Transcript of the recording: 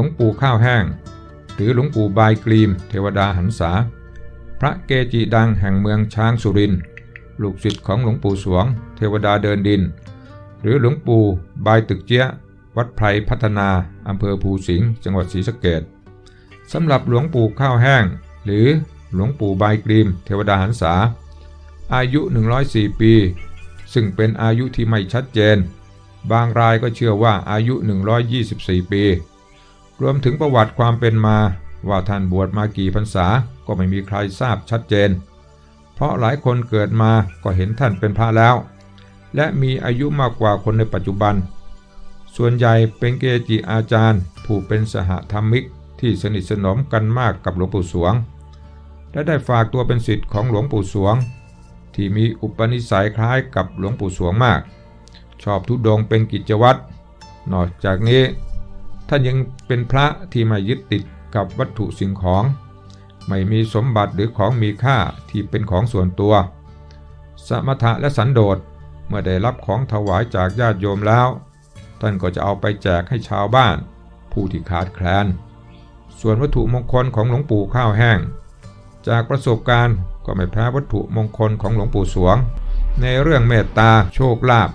ลวงปู่ข้าวแห้ง หรือหลวงปู่บายกรีม เทวดาหันษา พระเกจิดังแห่งเมืองช้างสุริน ลูกศิษย์ของหลวงปู่สวง เทวดาเดินดิน หรือหลวงปู่บายตึกเจี๊ยวัดไพรพัฒนาอำเภอภูสิงห์จังหวัดศรีสะเกษสำหรับหลวงปู่ข้าวแห้ง หรือหลวงปู่บายกรีม เทวดาหันษา อายุ 104 ปี ซึ่งเป็นอายุที่ไม่ชัดเจน บางรายก็เชื่อว่าอายุ 124 ปี รวมถึงประวัติความเป็นมา ว่าท่านบวชมากี่พรรษาก็ไม่มีใครทราบชัดเจน เพราะหลายคนเกิดมาก็เห็นท่านเป็นพระแล้ว และมีอายุมากกว่าคนในปัจจุบัน ส่วนใหญ่เป็นเกจิอาจารย์ ผู้เป็นสหธรรมิกที่สนิทสนมกันมากกับหลวงปู่สวง และได้ฝากตัวเป็นศิษย์ของหลวงปู่สวง ที่มีอุปนิสัยคล้ายกับหลวงปู่สวงมาก ชอบทุดงเป็นกิจวัตรนอกจากนี้ ท่านยังเป็นพระที่ไม่ยึดติดกับวัตถุสิ่งของ ไม่มีสมบัติหรือของมีค่าที่เป็นของส่วนตัว สมถะและสันโดษเมื่อได้รับของถวายจากญาติโยมแล้ว ท่านก็จะเอาไปแจกให้ชาวบ้าน ผู้ที่ขาดแคลน ส่วนวัตถุมงคลของหลวงปู่ข้าวแห้ง จากประสบการณ์ก็ไม่แพ้วัตถุมงคลของหลวงปู่สวง ในเรื่องเมตตาโชคลาภ